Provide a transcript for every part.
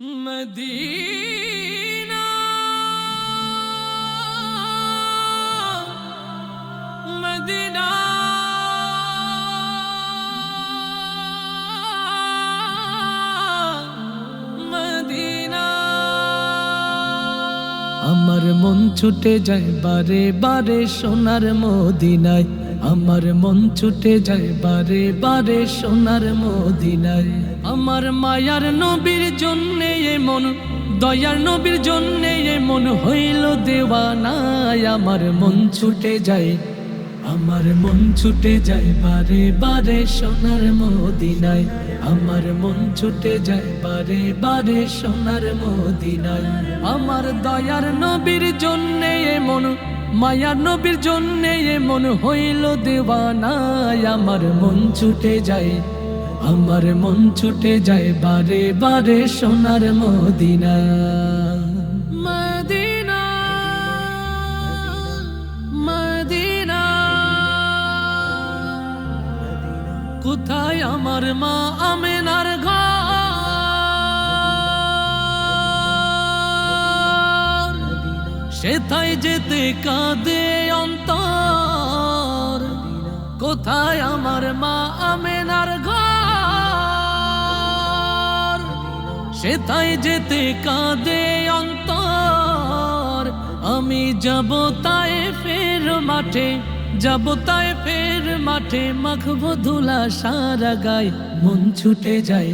আমার মন ছুটে যায় বারে বারে সোনার মদিনায়। আমার মন ছুটে যায় বারে বারে সোনার মদিনায়। আমার মায়ার নবীর জন্যে মন দয়ার নবীর জন্যে মন হইল দেওয়ানায়। আমার মন ছুটে যায়, আমার মন ছুটে যায় বারে বারে সোনার মদিনায়। আমার মন ছুটে যায় বারে বারে সোনার মদিনায়। আমার দয়ার নবীর জন্যে এমন মায়ার নবীর জন্যে এমন হইল দেওয়ানায়, আমার মন ছুটে যায়, আমার মন ছুটে যায় বারে বারে সোনার মদিনা। Medina Medina. কোথায় আমার মা আমেনার ঘর? সেথায় যেতে কাঁদে অন্তর। কোথায় আমার মা আমেনার ঘর? সেথায় যেতে কাঁদে অন্তর। আমি যাব তাই ফের মাঠে, যাব তাই ফের মাঠে, মাখবো ধুলা সারা গায়ে, মন ছুটে যায়।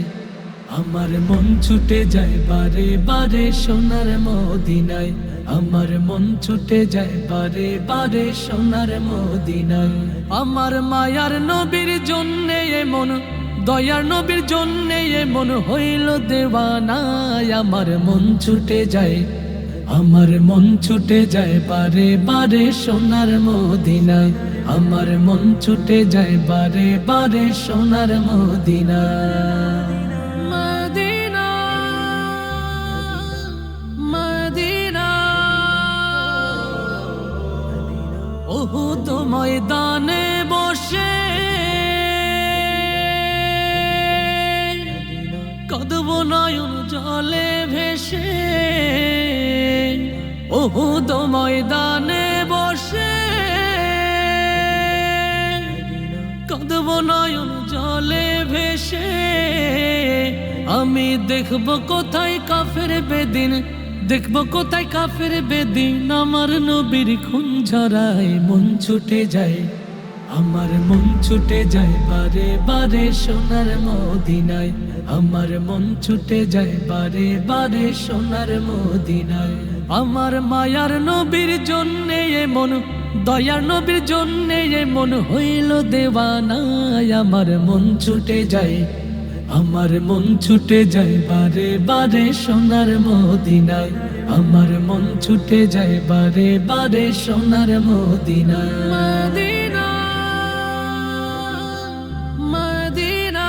আমার মন ছুটে যায় বারে বারে সোনার মদিনায়। আমার মন ছুটে যায় বারে বারে সোনার মদিনায়। আমার মায়ার নবীর জন্যে এমন, দয়ার নবীর জন্যে এমন হইল দেওয়ানায়। আমার মন ছুটে যায়, আমার মন ছুটে যায় বারে বারে সোনার মদিনায়। আমার মন ছুটে যায় বারে বারে সোনার মদিনায়। ময়দানে বসে। কদব নয়ন জলে ভেসে। ওহু তো ময়দানে বসে। কদব নয়ন জলে ভেসে। আমি দেখব কোথায় কাফের বেদিন। দেখব কোথায় কাফের বেদিন, আমার নবীর খুন ঝরায়, মন ছুটে যায়, আমার মন ছুটে যায়, বারে বারে সোনার মদিনায়, আমার মন ছুটে যায়, বারে বারে সোনার মদিনায়। আমার মায়ার নবীর জন্যে এমন, দয়ার নবীর জন্যে এমন হইল দেওয়ানায়, আমার মন ছুটে যায় আমার মন ছুটে যায় বারে বারে সোনার মদিনায়। আমার মন ছুটে যায় বারে বারে সোনার মদিনায়। মদিনা মদিনা।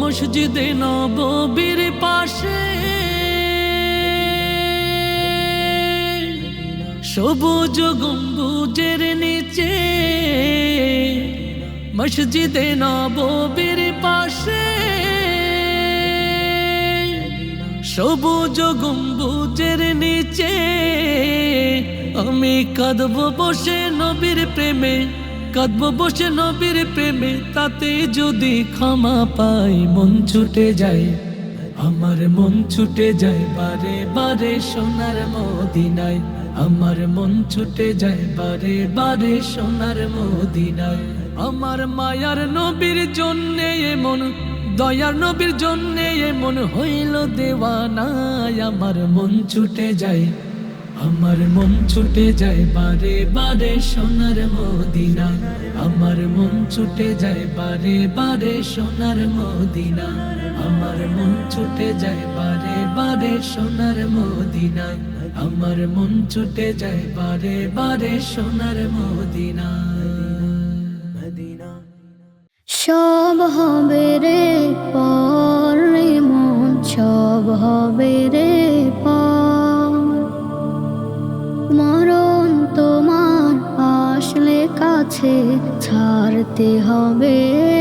মসজিদে নববীর পাশে সবুজ গম্বুজের নিচে মসজিদে নববীর পাশে। সবুজ গম্বুজের নিচে আমি কাঁদব বসে নবীর প্রেমে, কাঁদব বসে নবীর প্রেমে, তাতে যদি ক্ষমা পাই, মন ছুটে যায়, আমার মন ছুটে যায়, বারে বারে সোনার মদিনায়, আমার মন ছুটে যায়, বারে বারে সোনার মদিনায়। আমার মায়ার নবীর জন্যে এমন, দয়ার নবীর জন্যে এমন হইল দেওয়ানায় আমার মন ছুটে যায়, আমার মন ছুটে যায় বারে বারে সোনার মদিনা, আমার মন ছুটে যায় বারে বারে সোনার মদিনা, আমার মন ছুটে যায় বারে বারে সোনার মদিনা, আমার মন ছুটে যায় বারে বারে সোনার মদিনা। সব হবে রে পর রে মন, সব হবে রে পর। মরণ তোমার আসলে কাছে, ছাড়তে হবে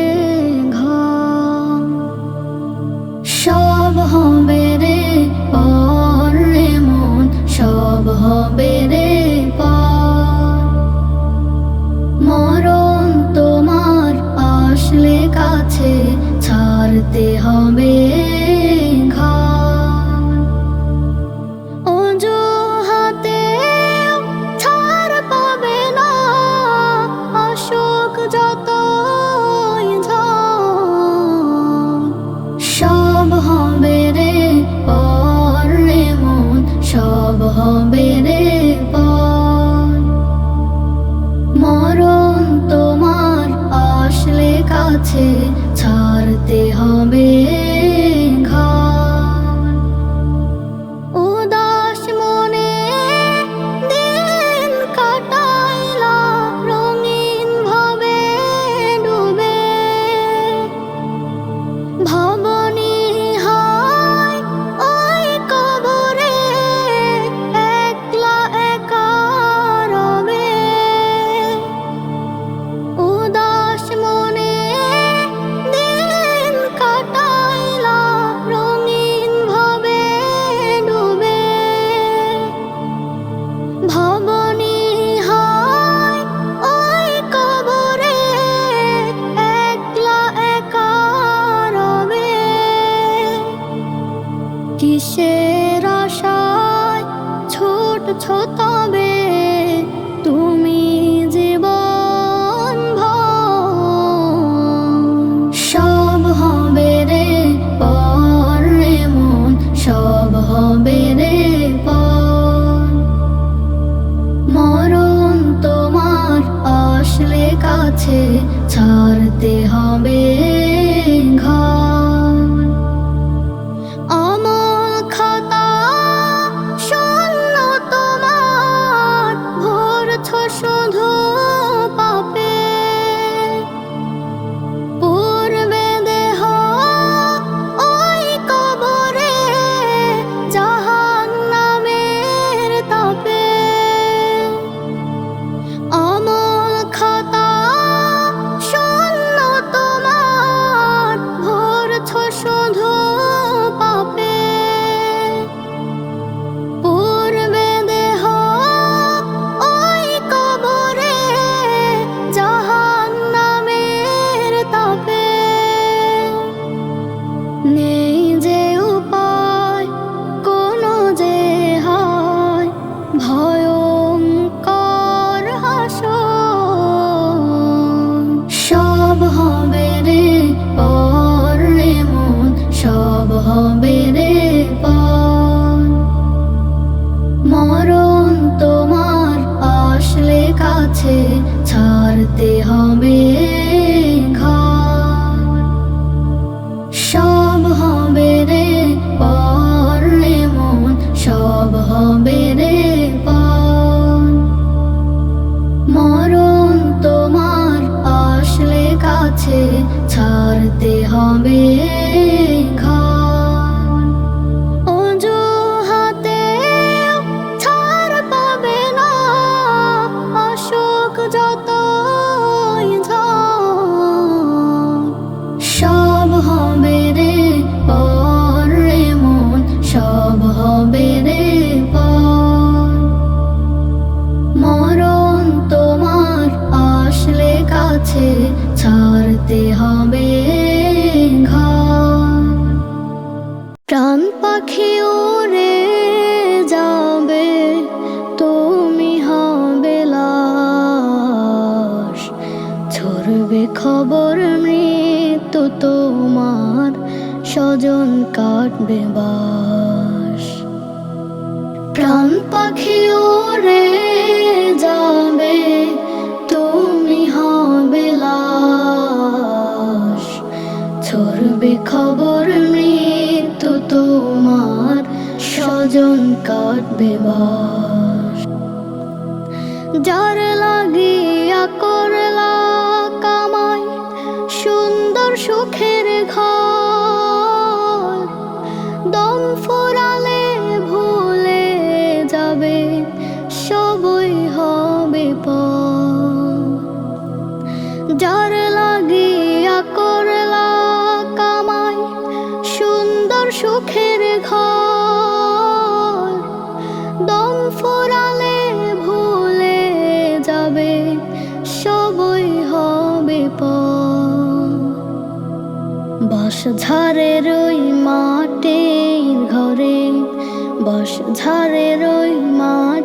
কাছে ছাড়তে হবে। বেখবর মৃত্যু তোমার স্বজন কাটবে বাস। যার লাগিয়া কর সুখের ঘর। দম ফোরালে ভুলে যাবে, সবই হবে বস ঝাড়ের ওই মাটির ঘরে বস ঝাড়ের ওই মাটি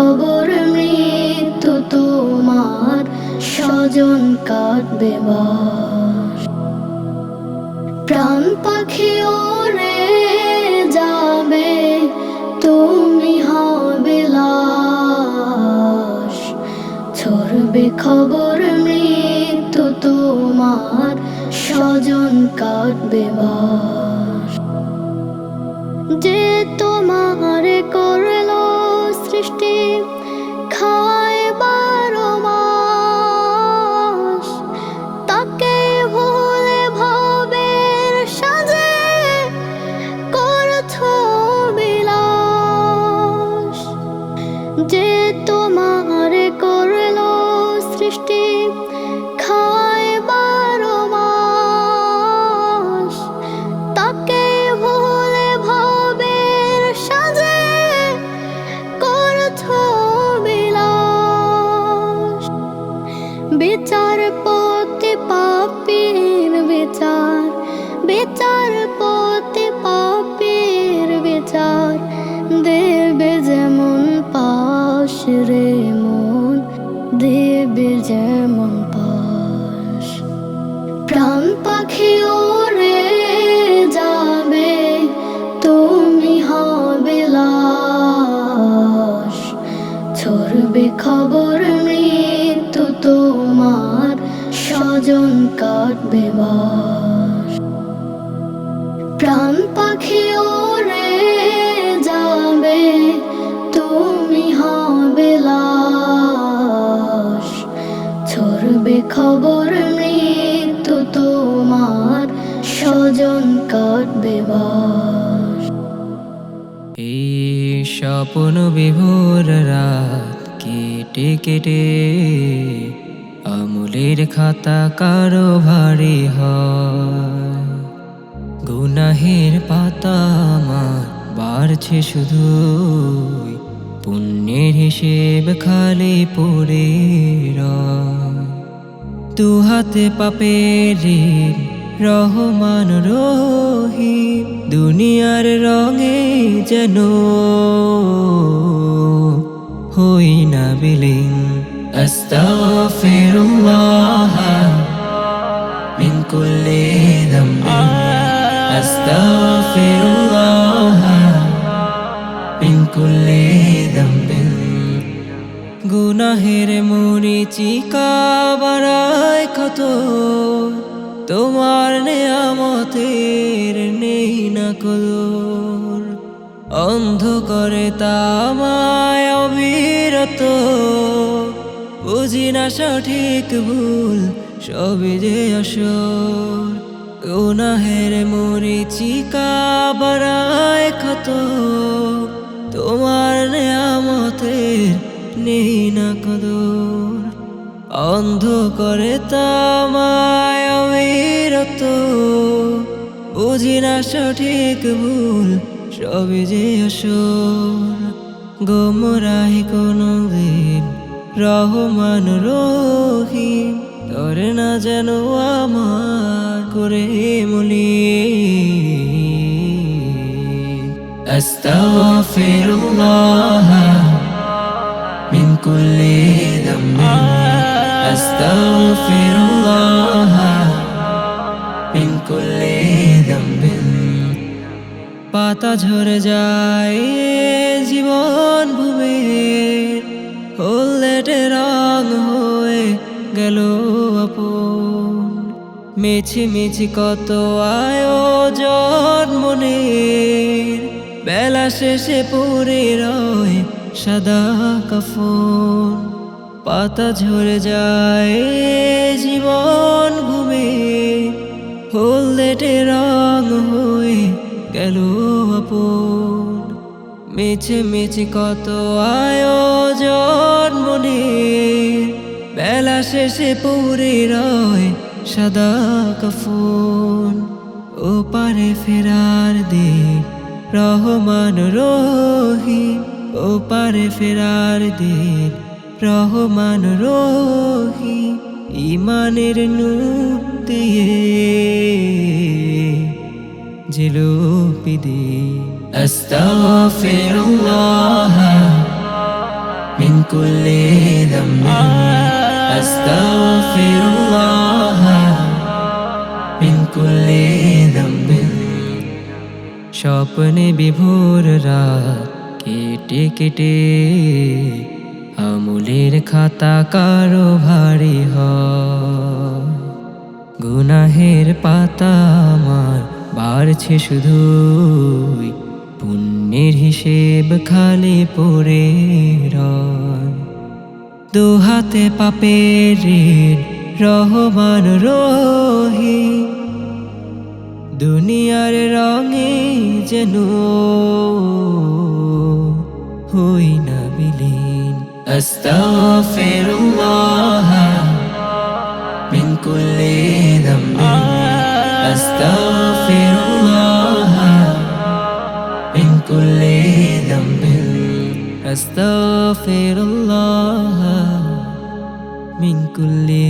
খবর মৃত্যু তোমার স্বজন কাটবে প্রাণ পাখি ওরে যাবে, তুমি হবে ছড়বে খবর মৃত্যু তোমার স্বজন কাটবে যে তোমার খবর মৃত্যু তোমার, স্বজন কাটবে প্রাণ পাখি ওরে যাবে, তুমি হবে ছড়বে খবর মৃত্যু তোমার, স্বজন কাটবে বাস। এই স্বপ্ন বিভোর রাত কেটে কেটে আমলের খাতা কারও ভারী হয়। গুনাহের পাতা আমার বাড়ছে শুধু পুণ্যের হিসেব খালি পড়ে তু হাতে পাপের রহমান রহিম, দুনিয়ার রঙে যেন হই না বিলীন। আস্তাগফিরুল্লাহ মিন কুল্লি যামবিন আস্তাগফিরুল্লাহ মিন কুল্লি যামবিন গুনাহের মরিচিকা বাড়ায় কত? তোমার নেয়ামতের নেই না কদর। অন্ধ করে তামায় অবিরত বুঝি না সঠিক ভুল, সবই যে আসর গুনাহের মরিচিকা বাড়ায় কত তোমার নেয়ামতের নেই না কদর। অন্ধ করে তামায় অবিরত। বুঝি না সঠিক ভুল, সবই যে আসর গোমরাহি কোনো দিন রহমান রহিম ধরে না যেন আমার করে মলি আস্তাগফিরুল্লাহ من كل ذنب أستغفر الله পাতা ঝরে যায় জীবন ভূমে। হলদেটে রং হয়ে গেল আপন। মিছি মিছি কত আয়োজন মনের। বেলা শেষে পুরে রয় সাদা কাফন। পাতা ঝরে যায় জীবন ঘুমে হলদেটে রং হয়ে গেল আপন। মেছে মেছে কত আয়োজন মনে। বেলা শেষে পড়ে রয় সাদা কফন। ও পারে ফেরার দে রহমান রহিম। ও পারে ফেরার দিক রহমান রহিম। ইমানের নূর দিয়ে জিলুপি দি আস্তাগফিরুল্লাহ من كل ذنب أستغفر الله من كل ذنب স্বপ্নে বিভোর রাত কেটে কেটে আমুলের খাতা কারো ভারী হয় গুনাহের পাতা আমার বাড়ছে শুধুই পুণ্যের হিসেব খালি পড়ে দু হাতে পাপের রহমান রহি। দুনিয়ার রঙে যেন হই না বিলীন। আস্তাগফিরুল্লাহ। أستغفر الله من كل ذنب